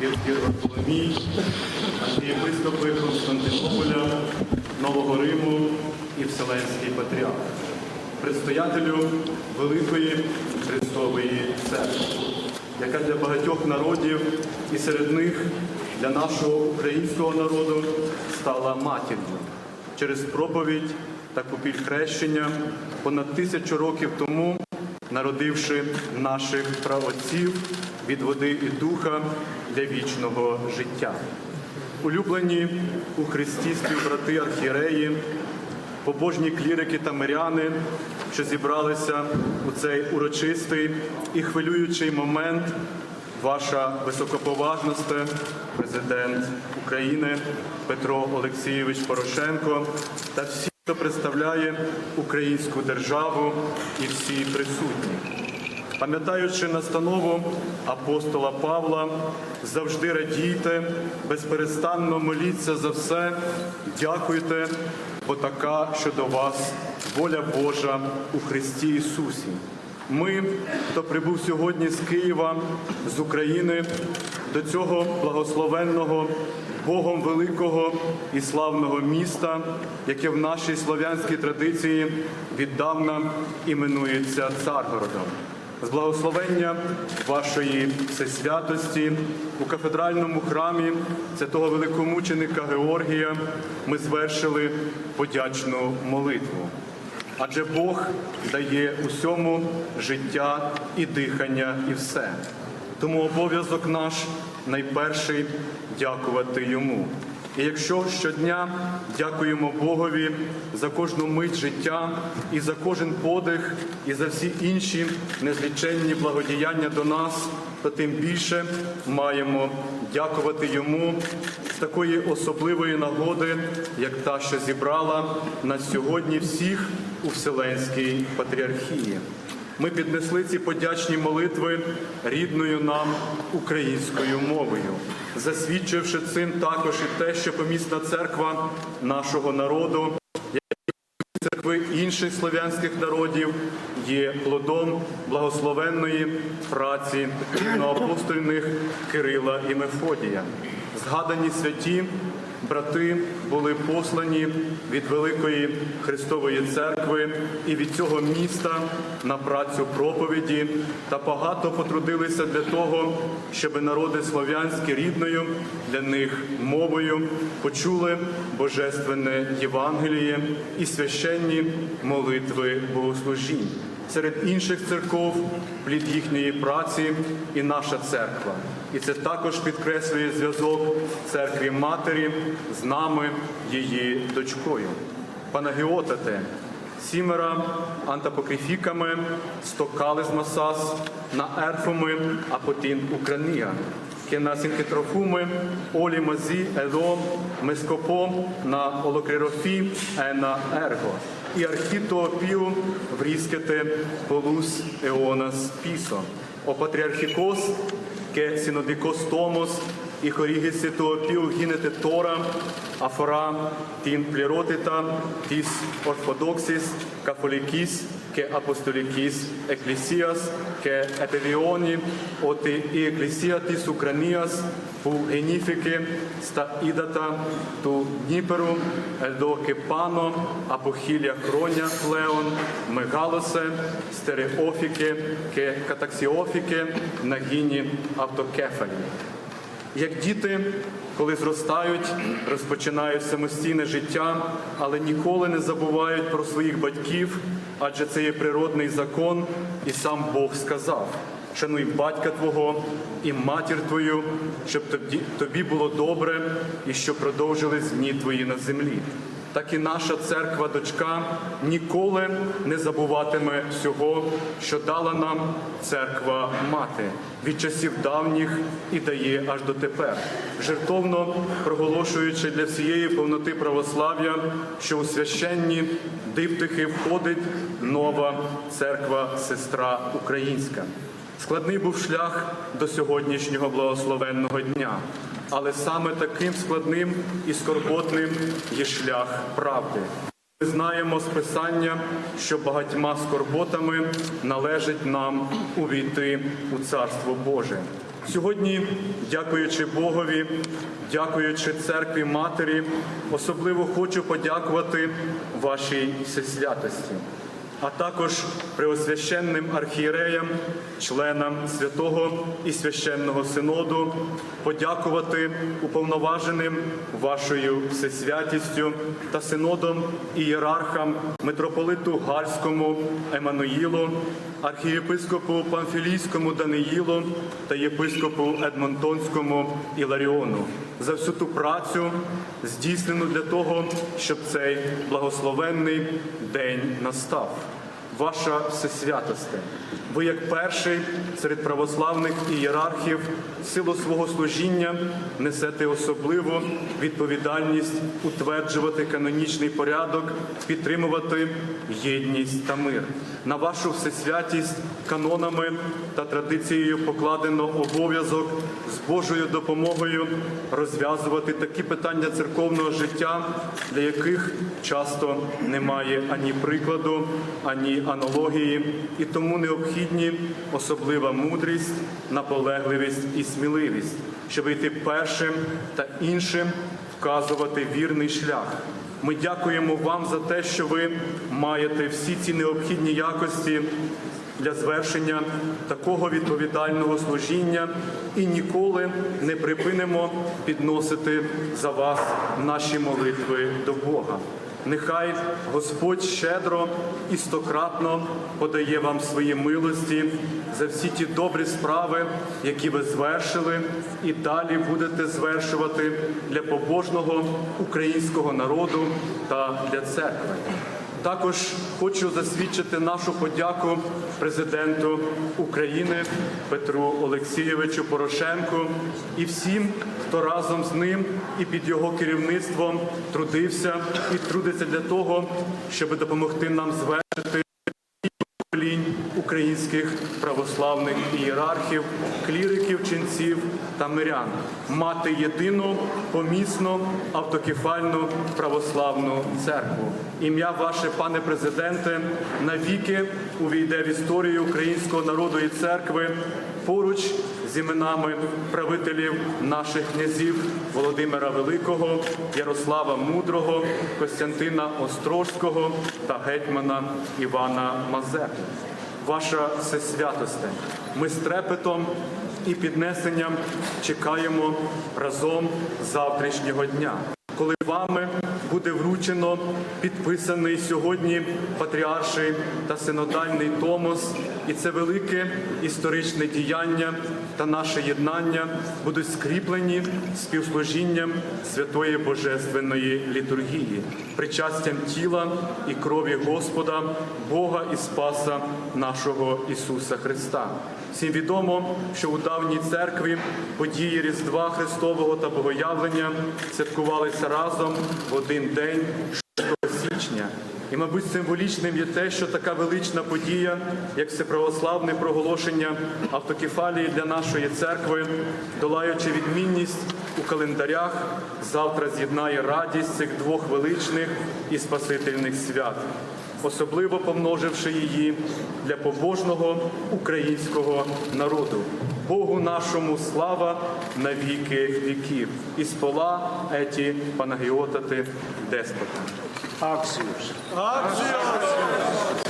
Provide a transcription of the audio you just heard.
Варфоломій, архієпископи Константинополя, Нового Риму і Вселенський патріарх, предстоятелю Великої Христової Церкви, яка для багатьох народів і серед них для нашого українського народу стала матір'ю через проповідь та купіль хрещення понад тисячу років тому народивши наших праотців від води і духа для вічного життя. Улюблені у Христі співбрати архієреї, побожні клірики та миряни, що зібралися у цей урочистий і хвилюючий момент, ваша високоповажність, президент України Петро Олексійович Порошенко та всі, хто представляє українську державу і всі присутні. Пам'ятаючи настанову апостола Павла, завжди радійте, безперестанно моліться за все, дякуйте, бо така щодо вас воля Божа у Христі Ісусі. Ми, хто прибув сьогодні з Києва, з України, до цього благословенного Богом великого і славного міста, яке в нашій слов'янській традиції віддавна іменується Царгородом. З благословення вашої всесвятості у кафедральному храмі святого великомученика Георгія ми звершили подячну молитву. Адже Бог дає усьому життя і дихання, і все. Тому обов'язок наш найперший дякувати йому. І якщо щодня дякуємо Богові за кожну мить життя і за кожен подих, і за всі інші незліченні благодіяння до нас, то тим більше маємо дякувати йому з такої особливої нагоди, як та, що зібрала нас сьогодні всіх у Вселенській патріархії. Ми піднесли ці подячні молитви рідною нам українською мовою, засвідчивши цим також і те, що помісна церква нашого народу, як церкви інших слов'янських народів, є плодом благословенної праці рівноапостольних Кирила і Мефодія. Згадані святі брати були послані від Великої Христової Церкви і від цього міста на працю проповіді та багато потрудилися для того, щоб народи слов'янські рідною для них мовою почули Божественне Євангеліє і священні молитви богослужінь. Серед інших церков плід їхньої праці і наша церква І це також підкреслює зв'язок церкві матері з нами, її дочкою. Панагіотате, сімера антапокрифіками, стокалис масас, на ерфоми, а потім Україна. Και να συγκεντρωθούμε όλοι μαζί εδώ με σκοπό να ολοκληρωθεί ένα έργο. Η αρχή του οποίου βρίσκεται πολλούς αιώνας πίσω. Ο Πατριαρχικός και Συνοδικός Τόμος, η χορήγηση του οποίου γίνεται τώρα, αφορά την πληρότητα της Ορθοδόξης, Καθολικής και Αποστολικής Εκκλησίας και επιβιώνει ότι η Εκκλησία της Ουκρανίας у Енифике ста ідата ту Дніперу, Ельдоки Пано, Апохілія Хроня, Клеон, Мегалосе, Стереофіки, Катаксіофіки, Нагіні, Автокефалі. Як діти, коли зростають, розпочинають самостійне життя, але ніколи не забувають про своїх батьків, адже це є природний закон, і сам Бог сказав шануй батька твого і матір твою, щоб тобі, було добре і щоб продовжились дні твої на землі. Так і наша церква дочка ніколи не забуватиме всього, що дала нам церква мати від часів давніх і дає аж дотепер, жертовно проголошуючи для всієї повноти православ'я, що у священні диптихи входить нова церква сестра українська. Складний був шлях до сьогоднішнього благословенного дня, але саме таким складним і скорботним є шлях правди. Ми знаємо з Писання, що багатьма скорботами належить нам увійти у Царство Боже. Сьогодні, дякуючи Богові, дякуючи церкві Матері, особливо хочу подякувати вашій всесвятості, а також преосвященним архієреям, членам святого і священного синоду, подякувати уповноваженим вашою всесвятістю та синодом і ієрархам митрополиту Гальському Еммануїлу, архієпископу Памфілійському Даниїлу та єпископу Едмонтонському Іларіону за всю ту працю, здійснену для того, щоб цей благословенний день настав. Ваша всесвятосте, ви як перший серед православних ієрархів силу свого служіння несете особливу відповідальність утверджувати канонічний порядок, підтримувати єдність та мир. На вашу всесвятість канонами та традицією покладено обов'язок з Божою допомогою розв'язувати такі питання церковного життя, для яких часто немає ані прикладу, ані аналогії, і тому необхідні особлива мудрість, наполегливість і сміливість, щоб йти першим та іншим вказувати вірний шлях. Ми дякуємо вам за те, що ви маєте всі ці необхідні якості для звершення такого відповідального служіння і ніколи не припинимо підносити за вас наші молитви до Бога. Нехай Господь щедро і стократно подає вам свої милості за всі ті добрі справи, які ви звершили, і далі будете звершувати для побожного українського народу та для церкви. Також хочу засвідчити нашу подяку президенту України Петру Олексійовичу Порошенку і всім, хто разом з ним і під його керівництвом трудився і трудиться для того, щоб допомогти нам звершити українських православних ієрархів, кліриків, ченців та мирян, мати єдину помісну автокефальну православну церкву. Ім'я ваше, пане президенте, навіки увійде в історію українського народу і церкви поруч з іменами правителів наших князів Володимира Великого, Ярослава Мудрого, Костянтина Острозького та гетьмана Івана Мазепи. Ваша всесвятосте, ми з трепетом і піднесенням чекаємо разом завтрашнього дня, коли вами буде вручено підписаний сьогодні патріарший та синодальний томос, і це велике історичне діяння та наше єднання будуть скріплені співслужінням святої божественної літургії, причастям тіла і крові Господа, Бога і Спаса нашого Ісуса Христа. Всім відомо, що у давній церкві події Різдва Христового та Богоявлення святкувалися разом в один день 6 січня. І, мабуть, символічним є те, що така велична подія, як всеправославне проголошення автокефалії для нашої церкви, долаючи відмінність календарях, завтра з'єднає радість цих двох величних і спасительних свят особливо помноживши її для побожного українського народу. Богу нашому слава на віки віків. Із пола еті панагіотати деспота. Аксіус. Аксіос!